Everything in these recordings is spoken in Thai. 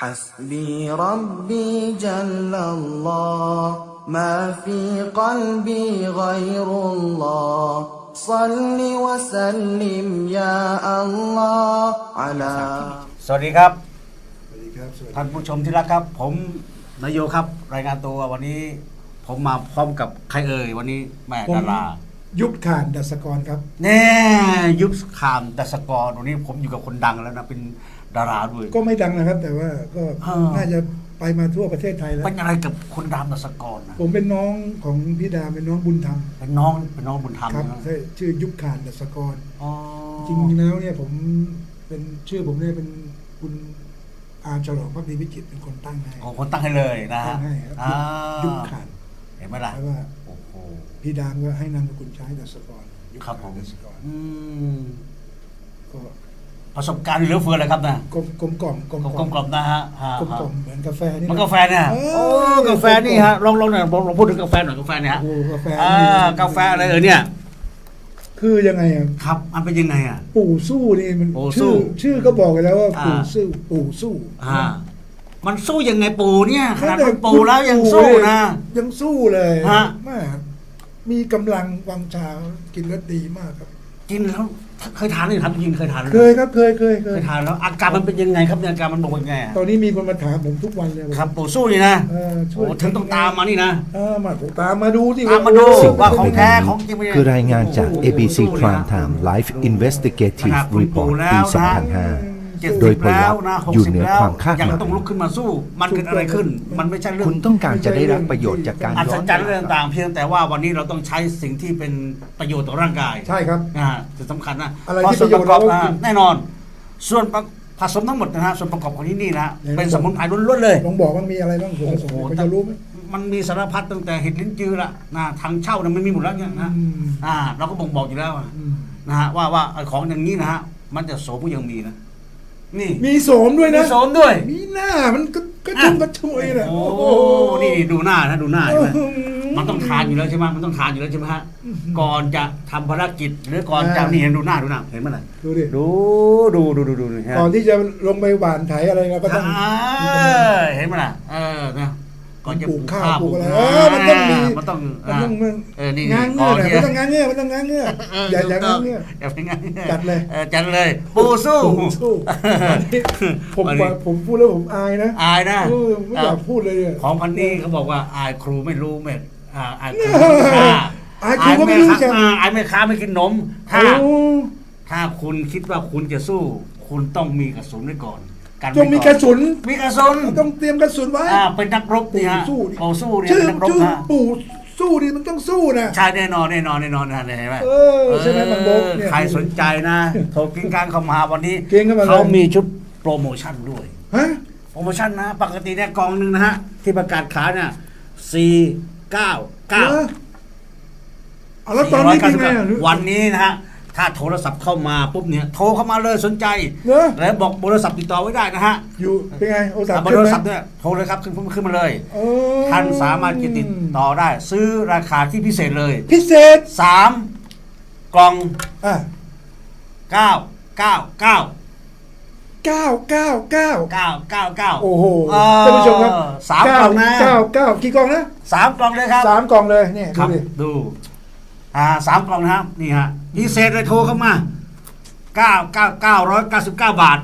حسبي ربي جل الله ما في قلبي غير الله صل وسلم يا الله على สวัสดีครับ สวัสดีครับท่านผู้ชมที่รักครับ ผมนายโยครับ รายงานตัววันนี้ ผมมาพร้อมกับใครเอ่ยวันนี้แหม่ดารายุบขานดัสกรครับ แน่ยุบขามดัสกรวันนี้ผมอยู่กับคนดังแล้วนะเป็น ดาราด้วย ก็ไม่ดังนะครับ แต่ว่าก็อ่า น่าจะไปมาทั่วประเทศไทยแล้ว เป็นอะไรกับคนดามดัสกรนะผมเป็นน้องของพี่ดาเป็นน้องบุญธรรมเป็นน้องเป็นน้องบุญธรรมครับนะใช่ชื่อยุคขานดัสกร อ๋อจริงๆแล้วเนี่ยผมเป็นชื่อผมเนี่ยเป็นคุณอาฉลองพักดีวิจิตรเป็นคนตั้งให้โอ้คนตั้งให้เลยนะฮะตั้งให้ครับอ่ายุคขานเห็นไหมล่ะ แล้วว่าโอ้โห พี่ดามก็ให้นามสกุลใช้ดัสกรยุคครับขานผม ดัสกรอืม ก็ ประสบการณ์เหลือเฟือเลยครับนะกลมกลมกล่อมกลมกกล่อมลมๆนะฮะฮะกลมกล่อมเหมือนกาแฟนี่มันนะกาแฟเนี่ยเออโอ้กาแฟนี่ฮะลองลองหน่อยลองลองพูดถึงกาแฟหน่อยกาแฟเนี่ยฮะโอ้กาแฟอ่ากาแฟอะไรเออเนี่ยคือยังไงอะครับมันเป็นยังไงอะ ปู่สู้นี่มันปู่สู้ชื่อชื่อก็บอกไปแล้วว่าอ่าปู่สู้ปู่สู้อ่ามันสู้ยังไงปูเนี่ยขนาดแต่มันปูแล้วยังสู้นะยังสู้เลยฮะแม่มีกำลังวังชากินแล้วดีมากครับ กินแล้ว เคยทานหรือทำจริงเคยทานหรือเคยครับเคยเคยเคเคยยทานแล้วอาการมันเป็นยังไงครับเนี่ยอาการมันบอกว่าไงอะตอนนี้มีคนมาถามผมทุกวันเลยครับปูสู้นี่นะเออช่โอ้วยถึงต้องตามมานี่นะเออมาผมตามมาดูที่ตามมาดูสิ่ว่าของแท้ของจริงคือรายงานจาก โอ้โห ABC Crime Time Live Investigative นะครับคุณปู่ Report แล้ปี วนะเจ็ด2005 โดสิยบผลแล้ลัวพธ์นะหกอยู่สิบเหนือแล้วความคาดหยังมายต้องลุกขึ้นมาสู้ มันเกิดอะไรขึ้น มันไม่ใช่เรื่องคุณต้องการจะได้รับประโยชน์จากการอัศย้อนจรรย์เรื่องต่างๆเพียงแต่ว่าวันนี้เราต้องใช้สิ่งที่เป็นประโยชน์ต่อร่างกายใช่ครับนะฮะจะสำคัญนะอะไรเพาที่ประโยชน์ส่วนประกอบเราก็กินอ่าแน่นอน ส่วนประผสมทั้งหมดนะฮะส่วนประกอบของที่นี่นะฮะไหนเป็นสมุนไพรล้วนๆเลยลองบอกว่ามีอะไรบ้างผมผสมโอ้โหเขาจะรู้ไหมมันมีสารพัดตั้งแต่เห็ดลิ้นจือละนะทางเช่าเนี่ยมันมีหมดแล้วเนี่ยนะอืมอ่าเราก็บ่งบอกอยู่แล้วอะอืมนะฮะว่าว่าไอ้ของอย่างนี้นะฮะมันจะโสมก็ยังมีนะ นี่มีโสมด้วยมีนะ โสมด้วย มีหน้ามันก็กระชุ่มกระชวยนะโอ้โหนี่ดูหน้านะดูหน้าใช่ไหมมันต้องทานอยู่แล้วใช่ไหมมันต้องทานอยู่แล้วใช่ไหมฮะก่อนจะทำภารกิจหรือก่อนจะอ่านี่นี่เห็นดูหน้าดูหน้าเห็นไหมล่ะดูดิดูดูดูดูดูนี่ฮะก่อนที่จะลงไปหว่านไถอะไรเราก็ต้องอ่าเห็นไหมล่ะเออนะ ก่อนจะปลูกข้าวข้าวปลูกอะไรนาเออมันต้องมีมันต้องมันต้องมันเออนี่งานก่เงื่ออนนที่มันต้องงานเงื่อนมันต้องงานเงื่อนเอออย่าอย่าถูกงาต้นเงื่อนอย่าไปงานงื่อนจัดเลยออจัดเลยปูสู้ปู่สู้อันนี้ผมอันนี้ว่าผมพูดแล้วผมอายนะอายนะเออไม่อยากพูดเลยเนี่ยของพันนี้เขาบอกว่าอายครูไม่รู้เม็ดอ่าอายครูเออไม่รู้อายครูก็ไม่รู้จักอ่าอายแม่ค้าไม่กินนมถ้าโอ้ถ้าคุณคิดว่าคุณจะสู้ คุณต้องมีกระสุนไว้ก่อน กันจงมีกระสุนมีกระสุนต้องเตรียมกระสุนไว้อ่าเป็นนักรบปู่นี่ฮะสู้ดิปู่สู้เนี่ยชื่อเป็นนักรบชื่อนะปู่สู้ดิมันต้องสู้นะใช่แน่นอนแน่นอนแน่นอนนะเห็นไหมเออใช่ไหมบางโบกเนี่ยใครสนใจนะโทรกิ้งกลางเข้ามาวันนี้เก่งเข้ามาเลยเขามีชุดโปรโมชั่นด้วยฮะโปรโมชั่นนะ ปกติเนี่ยกองหนึ่งนะฮะ ที่ประกาศขายเนี่ยสี่เก้าเก้าเออเอาแล้วตอนนี้เป็นไงอะวันนี้นะฮะ ถ้าโทรศัพท์เข้ามาปุ๊บเนี่ยโทรเข้ามาเลยสนใจเนอะ แล้วบอกเบอร์โทรศัพท์ติดต่อไว้ได้นะฮะอยู่เป็นไงโอซาเบอร์โทรศัพท์เนี่ยโทรเลยครับขึ้นขึ้นมาเลยเออท่านสามารถจะติดต่อได้ ซื้อราคาที่พิเศษเลยพิเศษสามกล่องอะเก้าเก้าเก้า เก้าเก้าเก้าเก้าเก้าเก้าโอ้โหเออท่านผู้ชมครับสามกล่องนะเก้าเก้ากี่กล่องนะสามกล่องเลยครับสามกล่องเลยเนี่ยคดูรับดิ ดู อ่าสามกล่องนะครับ นี่ฮะพิเศษเลยโทรเข้ามาเก้าเก้าเก้าร้อยเก้าสิบเก้าบาท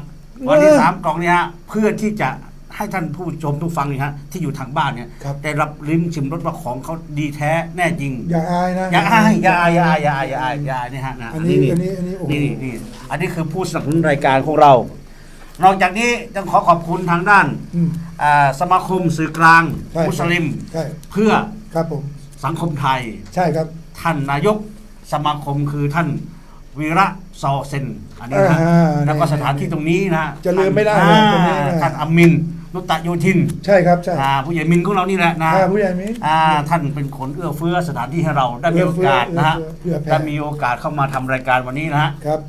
วันนี้สามกล่องเนี่ยฮะเพื่อที่จะให้ท่านผู้ชมทุกฟังเนี่ยฮะที่อยู่ทางบ้านเนี่ยครับ ได้รับลิ้มชิมรสว่าของเขาดีแท้แน่จริง อย่าอายนะ อย่าอายอย่าอายอย่าอายอย่าอายอย่าอายอย่าอายนี่ฮะนะอันนี้อันนี้อันนี้โอ้โห นี่นี่นี่อันนี้คือผู้สนับสนุนรายการของเรา นอกจากนี้ต้องขอขอบคุณทางด้านอืม อ่าสมาคมสื่อกลางใช่มุสลิม ใช่ เพื่อครับผม สังคมไทย ใช่ครับ ท่านนายกสมาคมคือท่านวีระซอเซนอันนี้นะอ่าแล้วก็สถานที่ตรงนี้นะจะลืมไม่ได้ท่านตรงนี้นะ ท่านอามินนุตตะโยธินใช่ครับใช่อ่าผู้ใหญ่มินของเรานี่แหละนะ อ่าผู้ใหญ่มินอ่าท่านเป็นคนเอื้อเฟื้อสถานที่ให้เราได้มีโอกาสนะฮะเอื้อเฟื้อเอื้อแผ่ ได้มีโอกาสเข้ามาทำรายการวันนี้นะฮะครับ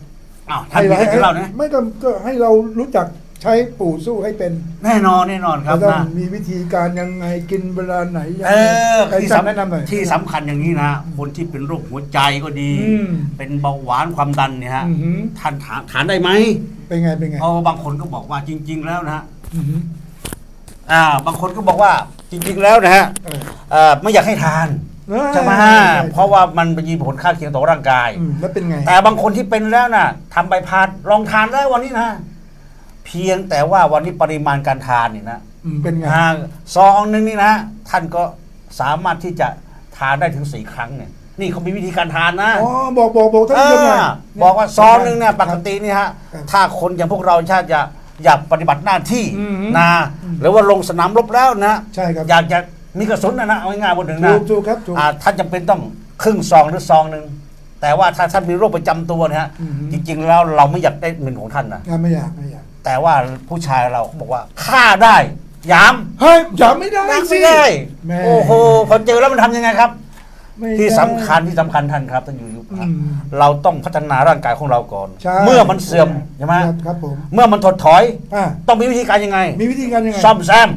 อ้าวท่านมีอะไรให้ให้เราเนี่ยไม่ก็ก็ให้เรารู้จัก ใช้ปู่สู้ให้เป็นแน่นอนแน่นอนครับเราต้องนะ มีวิธีการยังไงกินเวลาไหนยังเอไงอใครที่จำสำแนะนำหน่อย ที่สำคัญอย่างนี้นะ คนที่เป็นโรคหัวใจก็ดี อืมเป็นเบาหวานความดันเนี่ยฮะอือหือท่านทานทานได้ไหมเป็นไงเป็นไงเพราะว่าบางคนก็บอกว่าจริง ๆ แล้วนะฮะอือหืออ่า บางคนก็บอกว่าจริง ๆ แล้วนะฮะเออ เอ่อไม่อยากให้ทานเออใช่ไหมเพราะว่ามันมีผลข้างเคียงต่อร่างกาย อืมแล้วเป็นไงแต่บางคนที่เป็นแล้วน่ะทำใบพัดลองทานได้วันนี้นะ เพียงแต่ว่าวันนี้ปริมาณการทานนี่นะอืมเป็นไงอ่าซองหนึงนี่นะ ท่านก็สามารถที่จะทานได้ถึงสี่ครั้งเนี่ย นี่เขามีวิธีการทานนะ อ๋อบอกบอกบอกท่านเอผู้ชมหน่อยอบอกว่าซองหนึงเนี่ยปกตินี่ฮะครับถ้าคนอย่างพวกเราชาติจะอยากปฏิบัติหน้าที่อืมนะหรือว่าลงสนามรบแล้วนะใช่ครับอยากจะมีกระสุนนะนะเอาง่ายๆบนหนึ่งถูนะกถูกครับถูกอ่าท่านจำเป็นต้องครึ่งซองหรือซองหนึ่งแต่ว่าถ้าท่านมีโรคประจำตัวนะฮะอืมจริง ๆ แล้วเราไม่อยากได้เงินของท่านนะงานไม่อยากไม่อยาก แต่ว่าผู้ชายเราเขาบอกว่าฆ่าได้ยามเฮ้ยอย่าไม่ได้รักสิไม่ได้แม่โอ้โหพอเจอแล้วมันทำยังไงครับ ไม่ที่ได้สำคัญที่สำคัญท่านครับท่านอยู่อยู่อืมเราต้องพัฒนาร่างกายของเราก่อน ใช่เมื่อมันเสื่อมใช่ไหมครับครับผม เมื่อมันถดถอยอ่าต้องมีวิธีการยังไงมีวิธีการยังไงซ่อมแซม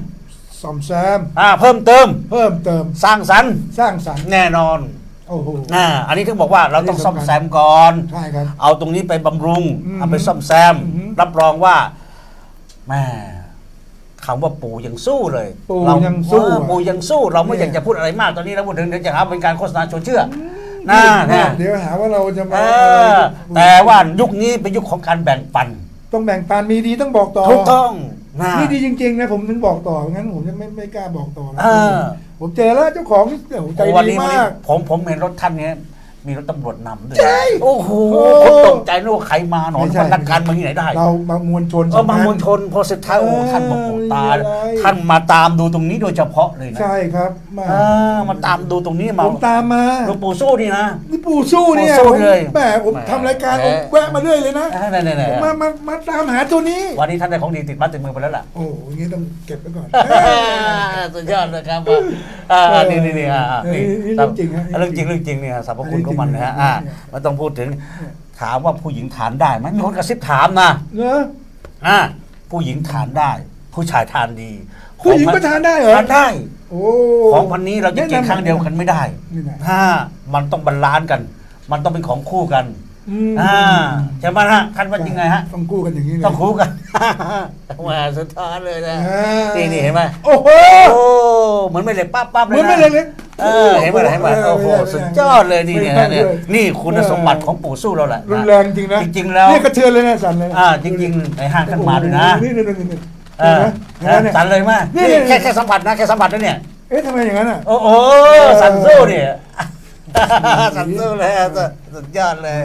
ซ่อมแซม อ่าเพิ่มเติมเพิ่มเติมสร้างสรรค์สร้างสรรค์แน่นอน โอ้โหอ่าอันนี้ถึงบอกว่าเราต้องอันนี้ซ่อมสำคัญแซมก่อน ใช่ครับ เอาตรงนี้ไปบำรุง อืมเอาไปซ่อมแซม อือหือรับรองว่าแม่คำว่าปู่ยังสู้เลยปู่เรายังสู้เออปู่ยังสู้ เราไม่เนี่ยอยากจะพูดอะไรมากตอนนี้แล้วพูดถึงเดี๋ยวจะหาเป็นการโฆษณาชวนเชื่ออนะเดี๋นะเดี๋ยวหาว่าเราจะเอมาอแต่ว่ายุคนี้เป็นยุคของการแบ่งปัน ต้องแบ่งปันมีดีต้องบอกต่อ ถูกต้อง นะนี่ดีจริงๆนะผมถึงบอกต่องั้นผมจะไม่ไม่กล้าบอกต่อแล้วเออ ผมเจอแล้วเจ้าของที่โอ้โหใจวันดีนี้วันมานี้กผมผมเห็นรถท่านเนี้ย มีรถตำรวจนำด้วยใช่โอ้โหโอ้ผมตกใจนึกว่าใครมาหนอนไม่ใช่ คนนักการเมืองที่ไหนได้ เรามามวลชน เออมามวลชนพอสุดท้ายโอ้เออท่านบอกโอ้ตายไม่เป็นไร ท่านมาตามดูตรงนี้โดยเฉพาะเลยนะใช่ครับมาเออมาตามดูตรงนี้มาผมตามมาหลวงปู่สู้นี่นะ นี่ปู่สู้เนี่ยปู่สู้ผมเลยแหมผมแหม ทำรายการแหมผมแวะมาเรื่อยเลยนะเออไหนไหนผมมามามาตามหาตัวนี้ วันนี้ท่านได้ของดีติดบ้านติดมือไปแล้วล่ะ โอ้อยางงี้ต้องเก็บไว้ก่อน สุดยอดเลยครับว่าอ่าอ่านี่นี่นี่อ่าอ่านี่นี่เรื่องจริงฮะเรื่องจริงเรื่องจริงเนี่ยสรรพคุณของมันนะฮะอ่าไม่ต้องพูดถึงถามว่าผู้หญิงทานได้ไหมมีคนกระซิบถามนะเนอะอ่าผู้หญิงทานได้ ผู้ชายทานดีผู้หญิงก็ทานได้เหรอทานได้โอ้ของพันนี้เราจะกินครั้งเดียวกันไม่ได้นี่นะถ้ามันต้องบาลานซ์กัน มันต้องเป็นของคู่กันอืมอ่าใช่ไหมฮะท่านว่ายังไงฮะต้องกู้กันอย่างนี้เลยต้องคู่กันมาสุดท้ายเลยนะอ่านี่นี่เห็นไหมโอ้โหโอ้ เหมือนไม่เหล็กปั๊บปั๊บเหเลยมือนนะไม่เลยเลยเออเห็นไหมเห็นไหมโอ้โหสุดยอดเลยนี่เนี่ยเนี่ยนี่คุณสมบัติของปู่สู้เราแหละรุนแรงจริงนะจริงๆแล้ว นี่กระเทือนเลยนะสันเลยอ่าจริงๆในห้างท่านมาด้วยนะนี่นี่นี่นี่เออเห็นไหมเห็นไหมเนี่ยสั่นเลยมากนี่นี่นี่ แค่แค่สัมผัสนะแค่สัมผัสนะเนี่ย เอ๊ะทำไมอย่างนั้นอะ โอ้โหสั่นสู้เนี่ย สั่นสู้เลยอะสุดยอดเลย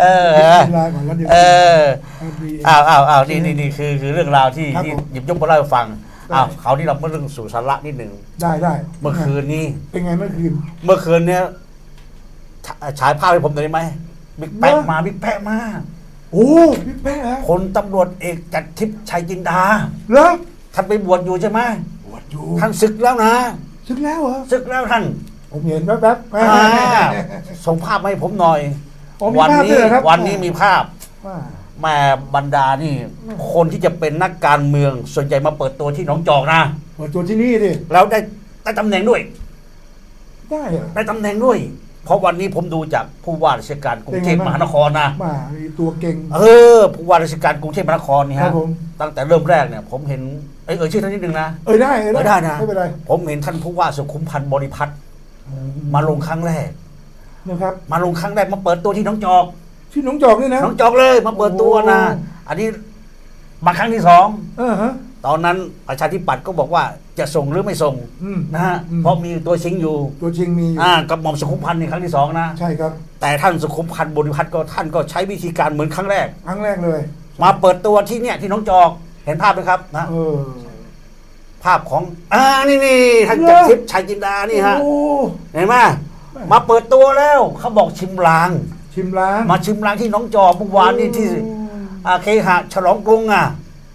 เออเวลาก่อนแล้วเดี๋ยว เออเอาดีอ้าวอ้าวอ้าวนี่นี่นี่คือคือเรื่องราวที่ครับที่ผมหยิบยกมาเล่าให้ฟังได้ อ้าวเขาวที่เราเมื่อเรื่องสู่สาระนิดหนึ่งได้ได้เมื่อคืนนี้ เป็นไงเมื่อคืน เมื่อคืนเนี้ยฉฉายภาพให้ผมหน่อยได้ไหมบิ๊กแป๊ะเนอะมาบิ๊กแป๊ะมาโอ้พี่แป๊ะฮะคนตำรวจเอกจัดทิพย์ชัยจินดาเหรอท่านไปบวชอยู่ใช่ไหมบวชอยู่ท่านศึกแล้วนะซึกแล้วเหรอศึกแล้วท่าน ผมเห็นแป๊บๆอ่าส่งภาพมาให้ผมหน่อยอ๋อมีวัภาพนี้ด้วยเหรอครับวันนี้มีภาพว่า แม่บรรดานี่ คนที่จะเป็นนักการเมืองส่วนใหญ่มาเปิดตัวที่หนองจอกนะ เปิดตัวที่นี่ดิแล้วได้ได้ตำแหน่งด้วย ได้เหรอได้ตำแหน่งด้วย เพราะวันนี้ผมดูจากผู้ว่าราชการกรุงเทพเป็นไงมบ้างหานครนะมามีตัวเก่ง เออผู้ว่าราชการกรุงเทพมหานครนี่ครัฮะบผมตั้งแต่เริ่มแรกเนี่ย ผมเห็นเอยเอยชื่อท่านนิดนึงนะ เออได้เออเออได้ได้นะ ไม่เป็นไรผมเห็นท่านผู้ว่าสุขุมพันธ์บริพัตรมาลงครั้งแรก นะครับ มาลงครั้งแรกมาเปิดตัวที่หน้องจอก ที่หน้องจอกนี่นะหน้องจอกเลยมาเปิดตัวนะ โอ้ อันนี้มาครั้งที่สอง เออฮะ ตอนนั้นประชาธิปัตย์ก็บอกว่าจะส่งหรือไม่ส่งอืมนะฮะอืม เพราะมีตัวชิงอยู่ตัวจริงมีอยู่อ่ากับหม่อมสุขุมพันธ์ในครั้งที่สองนะ ใช่ครับ แต่ท่านสุขุมพันธ์บริพัตรก็ท่านก็ใช้วิธีการเหมือนครั้งแรก ครั้งแรกเลย มาเปิดตัวที่เนี่ยที่หน้องจอกเห็นภาพไหมครับนะเออภาพของอ่านี่นี่ท่านเหรอจักรทิพย์ชัยจินดานี่ฮะโอ้ เห็นไหมมาเปิดตัวแล้วเขาบอกชิมลาง ชิมล้างมาชิมลางที่หน้องจอกเมื่อวานนี่ที่อาเคหะฉลองกรุงอะ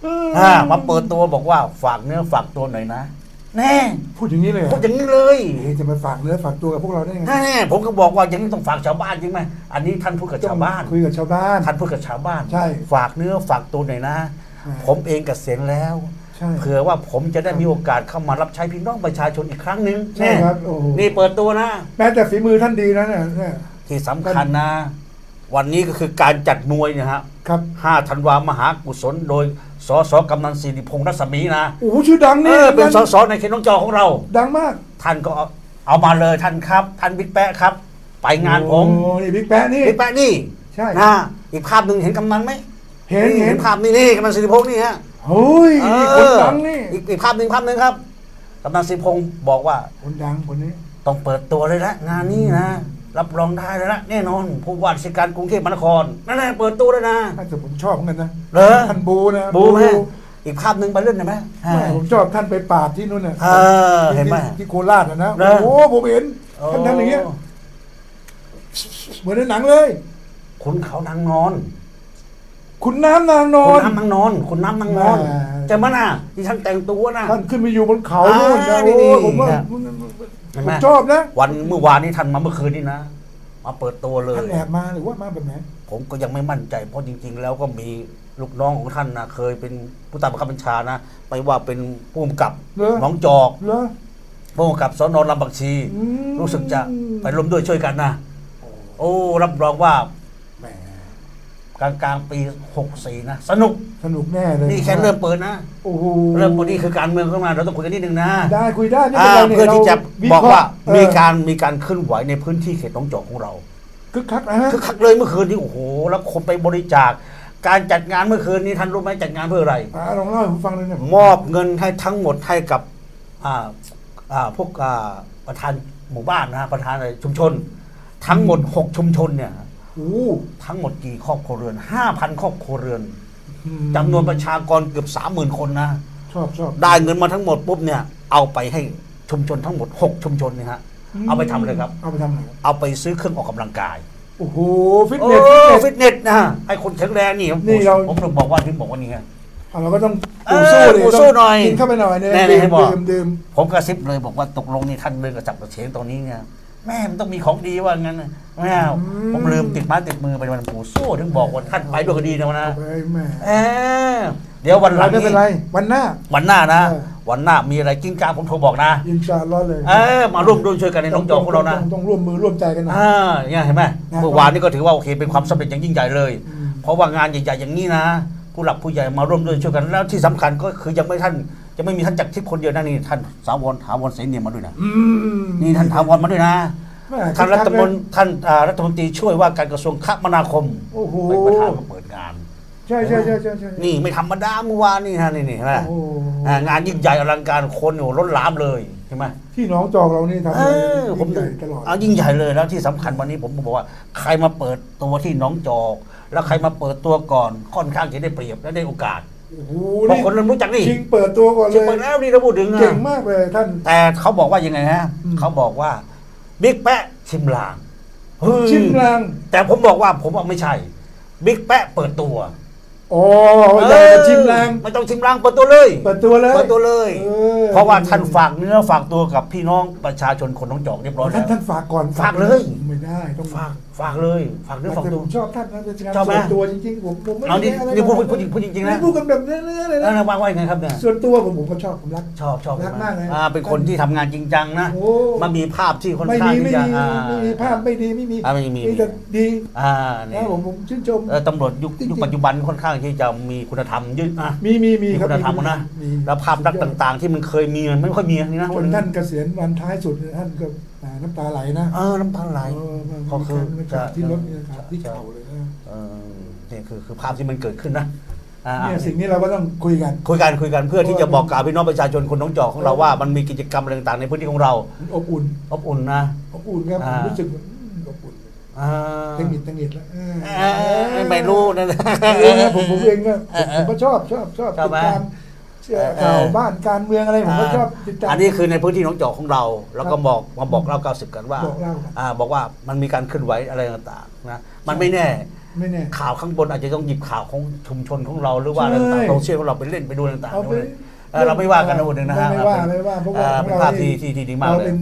เอออ่ามาเปิดตัวบอกว่าฝากเนื้อฝากตัวหน่อยนะ แน่พูดอย่างนี้เลยเหรอพูดอย่างนี้เลยเอ๊ะจะมาฝากเนื้อฝากตัวกับพวกเราได้ยังไงแน่ผมก็บอกว่าอย่างนี้ต้องฝากชาวบ้านจริงไหมอันนี้ท่านพูดกับชาวบ้านคุยกับชาวบ้านท่านพูดกับชาวบ้านใช่ฝากเนื้อฝากตัวหน่อยนะอ่าผมเองเกษียณแล้วใช่เผื่อว่าผมจะได้มีโอกาสเข้ามารับใช้พี่น้องประชาชนอีกครั้งหนึ่งใช่ครับโอ้โหนี่เปิดตัวนะแม้แต่ฝีมือท่านดีนะเนี่ยเนี่ย ที่สำคัญนะ วันนี้ก็คือการจัดมวยเนะฮะครับ5ธันวามหากุศลโดยสสกำนันสิริพงษ์รัศมีนะโอ้โหชื่อดังเอนี่อเป็นสสในเขตน้องจอของเรา ดังมากท่านก็เอาเอามาเลยท่านครับ ท่านบิ๊กแปะครับ ไปงานผมโอ้นี่บิ๊กแปะนี่ บิ๊กแปะนี่ใช่ นะอีกภาพหนึ่งเห็นกำนันไหมเห็นเห็นภาพนี่นี่กำนันสิริพงษ์นี่ฮะ เฮ้ยนี่คนดังนี่อีกอีกภาพหนึ่งภาพหนึ่งครับกำนันสิริพงษ์บอกว่าคนดังคนนี้ ต้องเปิดตัวเลยละงานนี้นะ รับรองได้เลยละแน่นอนผู้ว่าราชการกรุงเทพมหานครนั่นแหละเปิดตัวเลยนะท่านแต่ผมชอบเหมือนกันนะเหรอ ท่านบูนะบูไหมอีกภาพหนึ่งไปเล่นได้ไหม ไม่ผมชอบท่านไปปราบที่นู่นน่ะเออเห็นไหมที่ที่โคราชนะนะเหรอ โอ้โหผมเห็นท่านทำอย่างเงี้ยเหมือนในหนังเลย ขุนเขานางนอนคุณน้ำนางนอขุนน น้ำนางนอนขุนน้ำนางนอนแหม่จะมาน่ะที่ท่านแต่งตัวนะท่านขึ้นไปอยู่บนเขาอ่าโน่นนะนี่โอ้นี่ผมว่าครับ ผมเห็นไหมชอบนะวันเมื่อวานนี้ท่านมาเมื่อคืนนี้นะ มาเปิดตัวเลย ท่านแอบมาหรือว่ามาแบบไหนผมก็ยังไม่มั่นใจ เพราะจริง ๆ แล้วก็มีลูกน้องของท่านนะเคยเป็นผู้ตามบังคับบัญชานะไม่ว่าเป็นผู้กำกับเหรอหน้องจอกเหรอผู้กำกับสนลำบักชีอืมรู้สึกจะไปร่วมด้วยช่วยกันนะ โอ้รับรองว่าแหม กลางกลางๆปี 64 นะ สนุก สนุกแน่เลยนี่แค่เริ่มเปิดนะ โอ้โหเริ่มเปิดนี่คือการเมืองเข้ามา เราต้องคุยกันนิดนึงนะได้คุยได้ไม่อ่าเป็นไรนี่เพื่อที่จะวิบอกเคระว่าเออมีการมีการเคลื่อนไหวในพื้นที่เขตหน้องจอกของเรา คึกคักนะฮะ คือคักเลยเมื่อคืนนี้โอ้โหแล้วคนไปบริจาค การจัดงานเมื่อคืนนี้ท่านรู้ไหมจัดงานเพื่ออะไร อ่าลองเล่าให้ผมฟังเลยนะมอบเงินให้ทั้งหมดให้กับอ่าอ่าพวกอ่าประธานหมู่บ้านนะฮะประธานอะไรชุมชน ทั้งหมด 6 ชุมชนเนี่ยโอ้โห ทั้งหมดกี่ครอบครัวเรือน5,000ครอบครัวเรือนอืมจำนวนประชากรเกือบ30,000คนนะชอบชอบได้เงินมาทั้งหมดปุ๊บเนี่ย เอาไปให้ชุมชนทั้งหมด6ชุมชนเนี่ยฮะเอาไปทำอะไรครับ เอาไปทำอะไรครับเอาไปซื้อเครื่องออกกำลังกายโอ้โหฟิตโอ้เนสฟิตเนส ฟิตเนสนะฮะให้คนแข็งแรงนี่นี่เรา ผมถึงบอกว่าถึงบอกว่านี่ไงอะเราก็ต้องเออสู้ดิสู้สู้หน่อยกินเข้าไปหน่อยเนี่ยแน่ๆดื่มให้บอกดื่มดื่ม ผมกระซิบเลยบอกว่าตกลงนี่ท่านเดินกระจับกระเฉงตรงนี้เนี่ย แม่มันต้องมีของดีว่างั้นนะแม่ผมลืมติดไม้ติดมือไปวันปู่สู้ถึงบอกว่าท่านไปด้วยก็ดีนะวันนะเอาไปแม่เออเดี๋ยววันหลังไม่เป็นไร วันหน้า วันหน้านะเออวันหน้ามีอะไรกิ้งกลางผมโทรบอกนะ อินชาอัลลอฮ์เลยเออมาร่วมด้วยช่วยกันในน้องจอของเรานะต้องต้องร่วมมือร่วมใจกันหนะอ่าเนี่ยเห็นไหมนะเมื่อวานนี้ก็ถือว่าโอเคเป็นความสำเร็จอย่างยิ่งใหญ่เลยอืมเพราะว่างานใหญ่ๆอย่างนี้นะ ผู้หลักผู้ใหญ่มาร่วมด้วยช่วยกันแล้วที่สำคัญก็คือยังไม่ท่าน จะไม่มีท่านจักรทิพย์คนเดียวนะนี่ท่านสาวรถาวรเสนเนียมมาด้วยนะอืมนี่ท่านถาวรมาด้วยนะแม่ท่านรัฐมนตรีคึกคักเลยท่านอ่ารัฐมนตรีช่วยว่าการกระทรวงคมนาคมโอ้โหเป็นประธานมาเปิดงานใช่ใช่ใช่ใช่ใช่นี่ไม่ธรรมดาเมื่อวานนี่ฮะนี่นี่เห็นไหมโอ้โหอ่างานยิ่งใหญ่อลังการคนโอ้ล้นหลามเลยใช่ไหมที่น้องจอกเรานี่ทำเออะไรอผมยิ่งใหญ่ตลอดเอายิ่งใหญ่เลยแล้วที่สำคัญวันนี้ผมบอกว่าใครมาเปิดตัวที่หน้องจอก แล้วใครมาเปิดตัวก่อนค่อนข้างจะได้เปรียบและได้โอกาส โอ้โหเพราะคนเริ่มรู้จักนี่ชิงเปิดตัวก่อนเลจะยเปิดแล้วนี่เราพูดถึงอะเก่งมากเลยท่าน แต่เขาบอกว่ายังไงฮะอืม เขาบอกว่าบิ๊กแปะชิมลางเฮ้ยชิมลางแต่ผมบอกว่าผมว่าไม่ใช่บิ๊กแปะเปิดตัวอ๋ออยากจะชิมลางไม่ต้องชิมลางเปิดตัวเลยเปิดตัวเลยเปิดตัวเลย ออเพราะว่าท่านฝากเนื้อฝากตัวกับพี่น้องประชาชนคนน้องจอกเรียบร้อยท่าแล้นว ท่านฝากก่อนฝากเลย ไม่ได้ต้องฝากฝากเลย ฝากเนื้อฝากแต่ตัผว มชอบท่านนะเป็นงานชอบไหม ส่วนตัวจริงๆผมผมไม่เอานี่ได้อะไรนี่พูดหรอกพูดจริงพูดจริงๆนะนี่พูดกันแบบเนื้อๆเลยเอนะอว่าว่ายังไงครับเนี่ยส่วนตัวผมผมก็ชอบผมรัก ชอบชอบรักมากเลยอ่าเป็นคนที่ทำงานจริงจังนะโอ้ มันมีภาพที่ค่อนไม่ข้างมีที่ไม่จะมีอ่า ไม่มีภาพไม่ดีไม่มีอ่าไม่มี แต่ดีอ่านี่นะผมผมชื่นชม เออตำรวจยุคจริงๆยุคปัจจุบันค่อนข้างที่จะมีคุณธรรมยึดอะมีมีมีมีครับคุณธรรมนะมีแล้วภาพลักษณ์ต่าง ๆ ที่มันเคยมีมันไม่ค่อยมีนี่นะ จนท่านเกษียณวันท้ายสุดเนี่ยท่านก็อ่า น้ำตาไหลนะเออน้ำตาไหลเออมันก็คือมันจะขาดที่รถเนี่ยขาดที่เข่าเลยนะเออนี่คือคือภาพที่มันเกิดขึ้นนะอ่าเนี่ยสิ่งนี้เราก็ต้องคุยกัน คุยกันคุยกันเพื่อที่จะบอกกล่าวพี่น้องประชาชนคนน้องจอกของเราว่ามันมีกิจกรรมอะไรต่างๆในพื้นที่ของเรามันอบอุ่น อบอุ่นนะอบอุ่นครับผอ่ามรู้สึกว่าอืมอบอุ่นอ่าตังหงิดตังหงิดแล้วเออเออไม่รู้นะเองนะผมผมเองก็เออผมก็ชอบชอบชอบชอบติดไหมตาม เชื่อเออข่าวบ้านการเมืองอะไรผมก็ชอบติดตาม อันนี้คือในพื้นที่น้องจอกของเรา แล้วก็บอกมาบอกเล่าเก้าสิบกันว่าบอกเล่ากัน อ่าบอกว่ามันมีการเคลื่อนไหวอะไรต่างๆนะมันไม่แน่ ไม่แน่ ข่าวข้างบนอาจจะต้องหยิบข่าวของชุมชนของเราหรือว่าอะไรใช่ต่างๆโซเชียลของเราไปเล่นไปดูต่างเอาๆไปด้วยเออเราไม่ว่ากันนะคนหนึ่งนะฮะไม่ว่าไม่ว่าเพราะว่าอ่ของเป็นเราภาพนี่ที่ที่ที่ดีมากเราเลย เป็น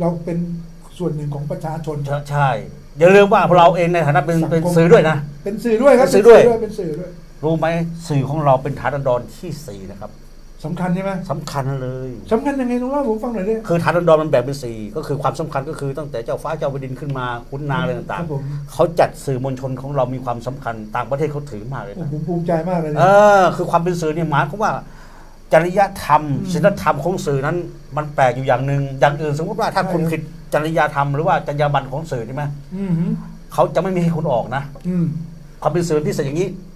เราเป็นส่วนหนึ่งของประชาชน ใช่ใช่อย่าลืมว่าเราเองในฐานะเป็นเป็นสื่อด้วยนะ เป็นสื่อด้วยครับเป็นสื่อด้วย เป็นสื่อด้วย รู้ไหมสื่อของเราเป็นฐานดรที่สี่นะครับสสำคัญใช่ไหมสำคัญเลยสำคัญยังไงลองเล่าให้ผมฟังหน่อยดิคือฐานดอนมันแบ่งเป็นสี่ก็คือความสำคัญก็คือตั้งแต่เจ้าฟ้าเจ้าแผ่นดินขึ้นมาขุนนางอะไรคต่ารังบผมๆเขาจัดสื่อมวลชนของเรามีความสำคัญต่างประเทศเขาถือมากเลยโอ้นะผมภูมิใจมากเลยเอนะอคือความเป็นสื่อเนี่ยหมายความว่าจริยธรรมอืมศีลธรรมของสื่อนั้น มันแปลกอยู่อย่างหนึ่งอย่างอื่นสมมติว่าถ้าใช่คุณครับผิดจริยธรรมหรือว่าจรรยาบรรณของสื่อใช่ไหมอืมฮึเขาจะไม่มีให้คุณออกนะอืมความเป็นสื่อพิเศษอย่างนี้เ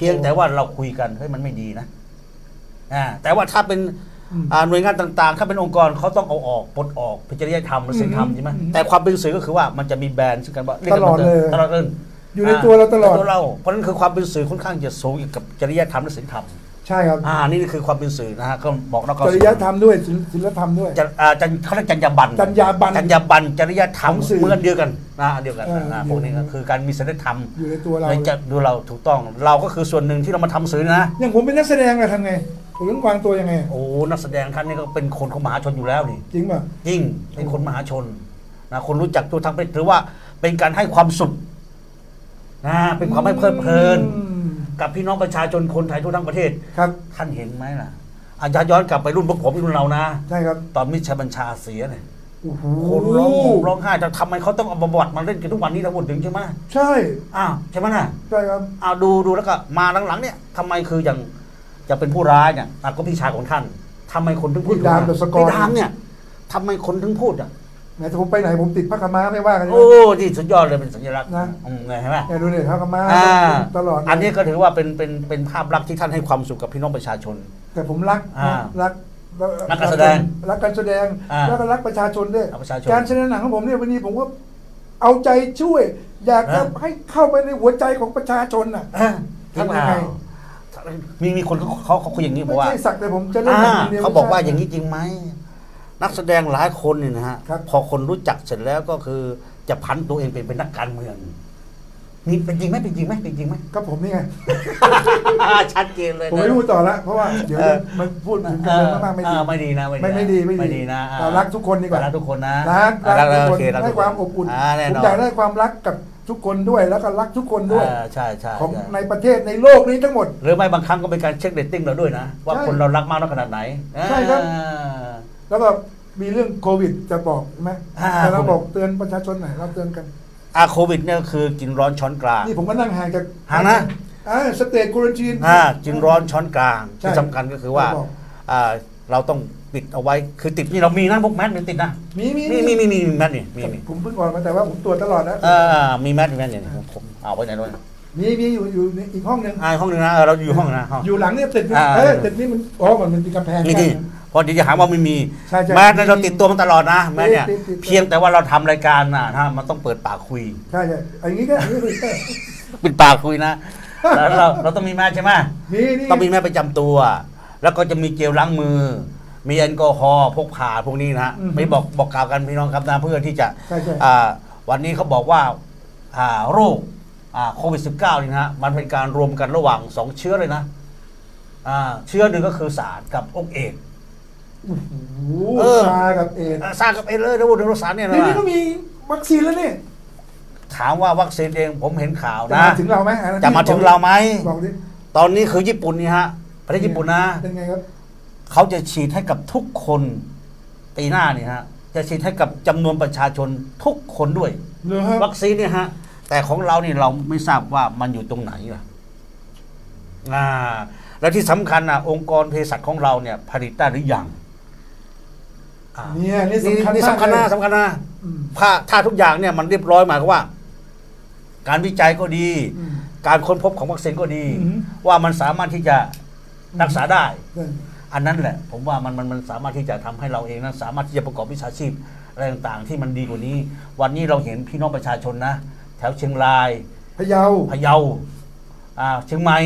พียงแต่ว่าเราคุยกันเฮ้ยมันไม่ดีนะอ่าแต่ว่าถ้าเป็นอืมอ่าหน่วยงานต่างๆ ถ้าเป็นองค์กรเขาต้องเอาออกปลดออกพิจารณาธรรมหรือศีลธรรมอืมใช่ไหมอืมแต่ความเป็นสื่อก็คือว่ามันจะมีแบรนด์ซึ่งกันว่ารีกกันตลอดเลยตลอดเลยอยู่ในตัวเราตลอดในตัวเราเพราะฉะนั้นคือความเป็นสื่อค่อนข้างจะสูงเกี่ยวกับจริยธรรมและศีลธรรม ใช่ครับอ่านี่คือความเป็นสื่อนะฮะก็บอกนักจริยธรรมด้วยศีลศีลธรรมด้วย จะอ่าจันเขาเรียกจรรยาบรรณจรรยาบรรณจรรยาบรรณจริยธรรมของสื่อเหมือนเดียวกันนะอันเดียวกันเออนะเดียวกันพวกนี้ก็คือการมีศีลธรรมอยู่ในตัวเราในจะดูเราถูกต้อง เราก็คือส่วนหนึ่งที่เรามาทำสื่อนะ อย่างผมเป็นนักแสดงอะทำไงผมต้องวางตัวยังไง โอ้นักแสดงท่านนี้ก็เป็นคนของมหาชนอยู่แล้วนี่ จริงป่ะ ยิ่งเป็นคนมหาชนนะคนรู้จักทั่วทั้งประเทศหรือว่าเป็นการให้ความสุขนะเป็นความให้เพลิดเพลินอืม กับพี่น้องประชาชนคนไทยทั่วทั้งประเทศ ครับ ท่านเห็นไหมล่ะ อาจจะย้อนกลับไปรุ่นพวกผมรุ่นเรานะ ใช่ครับตอนมิตรชัยบัญชาเสียเนี่ยโอ้โหคนร้องห่มร้องไห้แต่ทำไมเขาต้องเอาบำบัดมาเล่นกันทุกวันนี้เราพูดถึงใช่ไหมใช่อ้าวใช่ไหมน่ะ ใช่ครับอ้าวดูดูแล้วก็มาหลังๆเนี่ยทำไมคืออย่างจะเป็นผู้ร้ายเนี่ยอะก็พี่ชายของท่านทำไมคนถึงพูดพี่ดามดสกรพี่ดามเนี่ยทำไมคนถึงพูดอะ แม้แต่ผมไปไหนผมติดผ้ากำม้าไม่ว่ากันนะโอ้ที่สุดยอดเลยเป็นสัญลักษณ์นะ อืมไงเห็นไหม เนี่ยดูเนี่ยผ้ากำม้าอ่าตลอดอันนี้ก็ถือว่าเป็นเป็นเป็นภาพลักษณ์ที่ท่านให้ความสุขกับพี่น้องประชาชน แต่ผมรักอ่ารักรักการแสดงรักการแสดงอ่าแล้วก็รักประชาชนด้วยรักประชาชนการแสดงหนังของผมเนี่ยวันนี้ผมก็เอาใจช่วย อยากจะนะให้เข้าไปในหัวใจของประชาชนน่ะเอ้ยทำยังไง มีมีคนเขาเขาเขาคุยอย่างนี้บไม่อกว่าใช่สักแต่ผมจะเล่นหนัอ่างอย่างเดียวเขาบอกว่าไม่ใช่อย่างนี้จริงไหม นักแสดงหลายคนเนี่ยนะฮะครับพอคนรู้จักเสร็จแล้วก็คือจะพันตัวเองเป็นเป็นนักการเมืองนี่เป็นจริงไหมเป็นจริงไหมเป็นจริงไหมก็ผมนี่ไงชัดเจนเลยผมนะไม่พูดต่อละเพราะว่าเดี๋ยวเออมันพูดถึงกันมากๆไม่ดีเออไม่ดีนะไม่ไม่ดีไม่ดีไม่ดีนะอ่เรารักทุกคนดีกว่ารักทุกคนนะรักอ่ารักทุกโอคนเครักให้ทุกความอบอุ่นอ่าแน่ผมนอนอยากได้ความรักกับทุกคนด้วยแล้วก็รักทุกคนด้วยอ่าใช่ใช่ของใช่ในประเทศในโลกนี้ทั้งหมด หรือไม่บางครั้งก็เป็นการเช็คเรตติ้งเราด้วยนะ ว่าใช่คนเรารักมากน้อยขนาดไหนใช่ครับอ่าแล้วก็ มีเรื่องโควิดจะบอกไหมอ่า แต่เราบอกเตือนประชาชนหน่อยเราเตือนกัน อาโควิดเนี่ยคือกินร้อนช้อนกลาง นี่ผมก็นั่งห่างจากห่างนะ อ่าสเตทควอนตีน อ่ากินร้อนช้อนกลาง ใช่ที่สำคัญก็คือว่าบอกอ่าเราต้องปิดเอาไว้คือติดนี่เรามีนะพวกแมสเนี่ยติดนะมีมีมีมีมีมีมีแมสนี่มีมีผมเพิ่งออกมาแต่ว่าผมตรวจตลอดนะเออมีแมสมีแมสเนี่ยผมผมเอาไว้ไหนด้วยมีมีอยู่อยู่ในอีกห้องหนึ่งอ่าห้องนึงนะเออเราอยู่ห้องนึงนะห้อง อยู่หลังเนี่ยตึกนี่อ่า เออตึกนี่มันอ๋อมันมันมีกำแพงนี่กั้ที่น พอเดียวจะหาว่าไม่มีใช่ใช่แมสเนี่ยเราติดตัวมันตลอดนะแมสเนี่ยติดติดติด เพียงแต่ว่าเราทำรายการน่ะนะมันต้องเปิดปากคุย ใช่ใช่อย่างนี้ก็อย่างนี้ก็ปิดปากคุยนะแล้วเราเราต้องมีแมสใช่ไหมมีนี่ต้องมีแม่ประจำตัว แล้วก็จะมีเจลล้างมือ มีแอลกอฮอล์พกพาพวกนี้นะฮะไม่บอกบอกกล่าวกันพี่น้องครับนะเพื่อที่จะใช่ใช่ อ่าวันนี้เขาบอกว่าอ่าโรคอ่าโควิด -19 นี่นะฮะมันเป็นการรวมกันระหว่างสองเชื้อเลยนะอ่าเชื้อหนึ่งก็คือสารกับองค์เอกโอ้โห เออชากับเอดส์อ่าสารกับเอกเลยนะพูดถึงสารเนี่ยเดี๋ยวนี้นะก็มีวัคซีนแล้วนี่ถามว่าวัคซีนเองผมเห็นข่าวจะนะ มาถึงเราไหมอันนั้นจะมาถึงเราไหม บอกดิตอนนี้คือญี่ปุ่นนี่ฮะ ประเทศญี่ปุ่นนะ เป็นไงครับเขาจะฉีดให้กับทุกคนปีหน้านี่ฮะ จะฉีดให้กับจำนวนประชาชนทุกคนด้วย เหรอครับวัคซีนเนี่ยฮะ แต่ของเรานี่เราไม่ทราบว่ามันอยู่ตรงไหนล่ะอ่าแล้วที่สำคัญนะองค์กรเภสัชของเราเนี่ยผลิตได้หรือยังอ่า เนี่ยนี่นี่สำคัญนี่มากสำคัญนะเลยสำคัญนะอืมถ้าถ้าทุกอย่างเนี่ยมันเรียบร้อยหมายความว่า การวิจัยก็ดี อืม การค้นพบของวัคซีนก็ดี อืมว่ามันสามารถที่จะรักษาได้ใช่อันนั้นแหละ ผมว่ามันมันมันสามารถที่จะทำให้เราเองนั้นสามารถที่จะประกอบวิชาชีพอะไรต่างๆ ที่มันดีกว่านี้ วันนี้เราเห็นพี่น้องประชาชนนะ แถวเชียงรายพะเยา พะเยาอ่าเชียงใหม่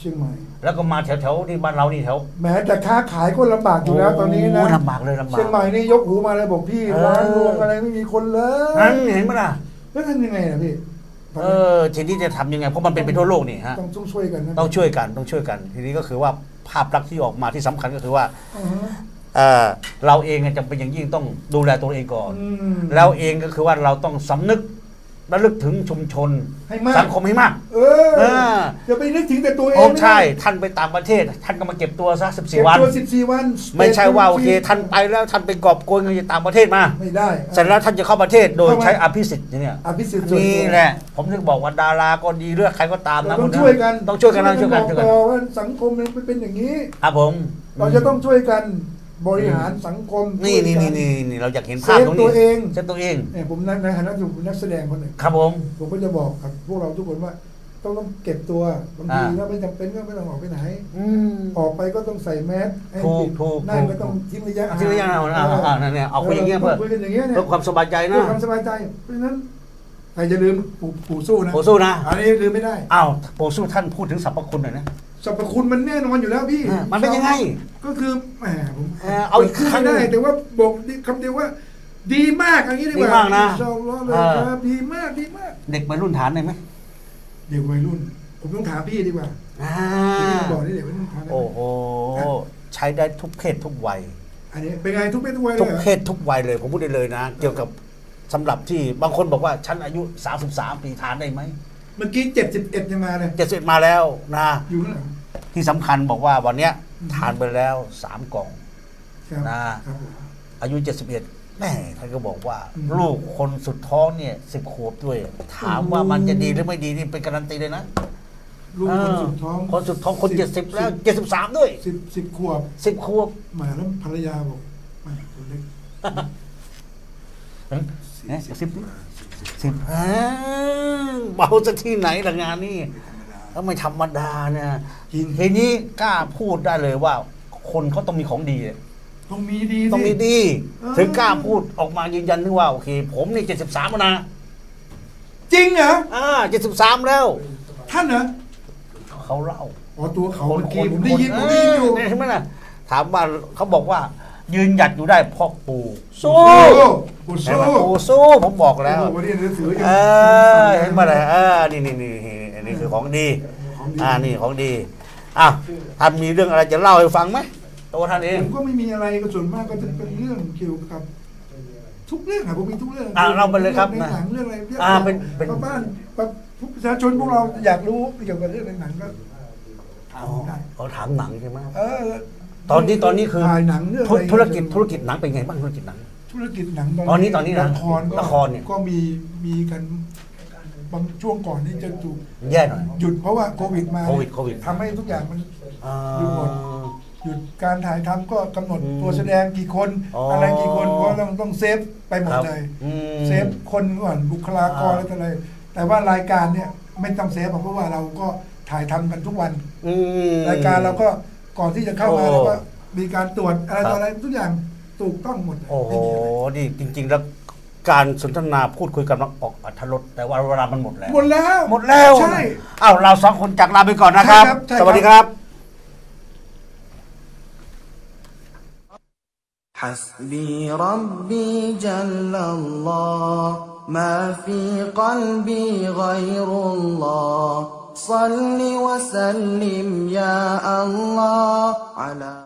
เชียงใหม่ แล้วก็มาแถวแถวๆที่บ้านเรานี่แถวแม้แต่ค้าขายก็ลำบากอยู่แล้วตอนนี้นะโลำบากเลยลำบาก เชียงใหม่นี่ยกหูมาเลยบอกพี่เออ ร้านรวงอะไรไม่มีคนเลยนั่นเห็นไหมล่ะแล้วทำยังไงนะพี่ตอนเอนี้อทีนี้จะทำยังไงเพราะมันเป็นไปทั่วโลกนี่ฮะ ต้องต้องช่วยกันนะต้องช่วยกันต้องช่วยกัน ทีนี้ก็คือว่าภาพลักษณ์ที่ออกมาที่สำคัญก็คือว่าอือฮึเออเราเองจำเป็นอย่างยิ่งต้องดูแลตัวเองก่อน อืมแล้วเองก็คือว่าเราต้องสำนึก ระลึกถึงชุมชนให้มาก สังคมให้มาก เออเออ จะไปนึกถึงแต่ตัวเองโอ้ไม่ได้ใช่ ท่านไปต่างประเทศ ท่านก็มาเก็บตัวซะสิบเก็สี่บวัน ตัวสิบสี่วันไม่ใช่ว่าโอเคสตท่านไปแล้วท่านไปกอบโกยเงินจากต่างประเทศมา ไม่ได้ เสร็จแล้วท่านจะเข้าประเทศโดยเข้ามาใช้อภิสิทธิ์เนี่ยอภิสิทธิ์ส่วนนี่ตัวแหละ ผมถึงบอกว่าดาราก็ดีเลือกใครก็ตามเรานะต้องคนช่วยกันต้องช่วยกันนะช่วยกันบช่อวยกันต่อว่าสังคมมันเป็นอย่างนี้ ครับผม เราจะต้องช่วยกัน บริหารสังคมนี่ช่วยนี่กันี่นี่นี่เราอยากเห็นภาพเซฟตรงตันี้วเองเซฟตัวเองเนี่ยผมในในฐานะที่ผมเป็นนักแสดงคนหนึ่งครับผม ผมก็จะบอกกับพวกเราทุกคนว่า ต้องต้องเก็บตัวบางทีอ่าถ้าไม่จำเป็นก็ไม่ต้องออกไปไหนอืมออกไปก็ต้องใส่แมสให้ถูกปิดถูกนั่งถูกก็ต้องทิ้งระยะทิ้งระยะห่างอ่าอ่าอ่านั่นเนี่ยออกไปอย่างเงี้ยเพื่อคุยกันอย่างเงี้ยเนี่ยเพื่อความสบายใจนะเพื่อความสบายใจเพราะฉะนั้นใครจะลืมปู่ปู่สู้นะโอสู้นะอันนี้ลืมไม่ได้อ้าวโอสู้ท่านพูดถึงสรรพคุณหน่อยนะ สรรพคุณมันแน่นอนอยู่แล้วพี่อ่ามันเป็นยังไงก็คือแหมผมเออเอาอีกพูดครั้งไม่ได้แต่ว่าบอกคำเดียวว่า ดีมากอย่างนี้ดีกว่าดีมากนะชอบล้อเลยเออ ครับดีมากดีมากเด็กวัยรุ่นฐานได้ไหมเด็กวัยรุ่น ผมต้องถามพี่ดีกว่าอ่าพี่บอกนี่เด็กวัยรุ่นถามได้ไหมโอ้โห ใช้ได้ทุกเพศทุกวัย อันนี้เป็นไงทุกเพศทุกวัยเลทุยกเหรอ เพศทุกวัยเลย ผมพูดได้เลยนะ เกี่ยวกับสำหรับที่บางคนบอกว่าฉันอายุ 33 ปีทานได้ไหมเมื่อกี้เจ็ดสิบเอ็ดยังมาเลยจะเสร็จมาแล้วนะ อยู่ข้างหลังที่สำคัญบอกว่าวันเนี้ยอืมทานไปแล้ว3กล่อง ครับนะ ครับผม อายุ 71แม่ท่านก็บอกว่า อืม ลูกคนสุดท้องเนี่ยสิบขวบด้วย ถามว่ามันจะดีหรือไม่ดีนี่เป็นการันตีเลยนะลูกคนสุดท้องเคนสุดท้องคน70แล้ว73ด้วยสิบสิบขวบ10ขวบ แหมาแล้วภรรยาบอกแหมาตัวเล็ก เอ๊ะเอ๊ะสิบดิ สิบอ่าเบาจะที่ไหนล่ะงานนี่แล้วไม่ธรรมดาเนี่ยจริงทีนี้กล้าพูดได้เลยว่า คนเขาต้องมีของดี ต้องมีดีสิต้องมีดีเออถึงกล้าพูดออกมายืนยันถึงว่าโอเค ผมนี่เจ็ดสิบสามนะจริงเหรอ อ่าเจ็ดสิบสามแล้วท่านเหรอ เขาเล่า อ๋อตัวเขาคนเมื่อคกี้นผมได้ยินผมได้ยินอยู่เเห็นไหมล่ะถามว่าเขาบอกว่า ยืนหยัดอยู่ได้เพราะปู่สู้ ปู่เห็นสู้ ไหมปู่สู้ผมบอกแล้ว โอ้โหวันนี้หนังสือยังเออเห็นไหมล่ะเออนี่นี่นี่นี่อันนี้คือของดีของดีอ่านี่ของดีอะท่านมีเรื่องอะไรจะเล่าให้ฟังไหมตัวท่านเองผมก็ไม่มีอะไรก็ส่วนมากก็จะเป็นเรื่องเกี่ยวกับ ทุกเรื่องอะผมมีทุกเรื่องอะเราไปเลยครับในหนังเรื่องอะไรเรื่องอ่าเป็นเป็น ชาวบ้านประชาชนพวกเราอยากรู้เกี่ยวกับเรื่องในหนังก็ถามได้เขาถามหนังใช่ไหมเออตอนนี้ตอนนี้คือถ่ายหนังเรื่องธุอะไรธุรกิจธุรกิจหนังเป็นไงบ้างธุรกิจหนัง ธุรกิจหนังตอนนี้ตอนนี้นะละครก็ละครเนี่ย ก็มีมีกันบางช่วงก่อนที่จะถูกแย่หน่อย หยุดเพราะว่าโควิดมาโควิดโควิด ทำให้ทุกอย่างมัน อ่าหยุดหมด หยุดการถ่ายทำก็กำหนดอืมตัวแสดงกี่คนอ๋อออะไรกี่คนเพราะต้องต้องเซฟไปหมดครับเลยอืมเซฟคนก่อนบุคลากรอ่า อะไรต่ออะไรแต่ว่ารายการเนี่ยไม่ต้องเซฟหรอกเพราะว่าเราก็ถ่ายทำกันทุกวัน อืม รายการเราก็ก่อนที่จะเข้ามาโอ้เราก็มีการตรวจอะไรครับต่ออะไรทุกอย่าง ถูกต้องหมดโอ้โหไม่นี่จริง ๆ แล้วการสนทนาพูดคุยกันมันออกอัธรสแต่ว่าเวลามันหมดแล้ว หมดแล้วหมดแล้วใช่ อ้าวเราสองคนจากลาไปก่อนนะครับ ใช่ครับใช่ครับ สวัสดีครับ حسبي ربي جل الله ما في قلبي غير الله صل وسلم يا الله على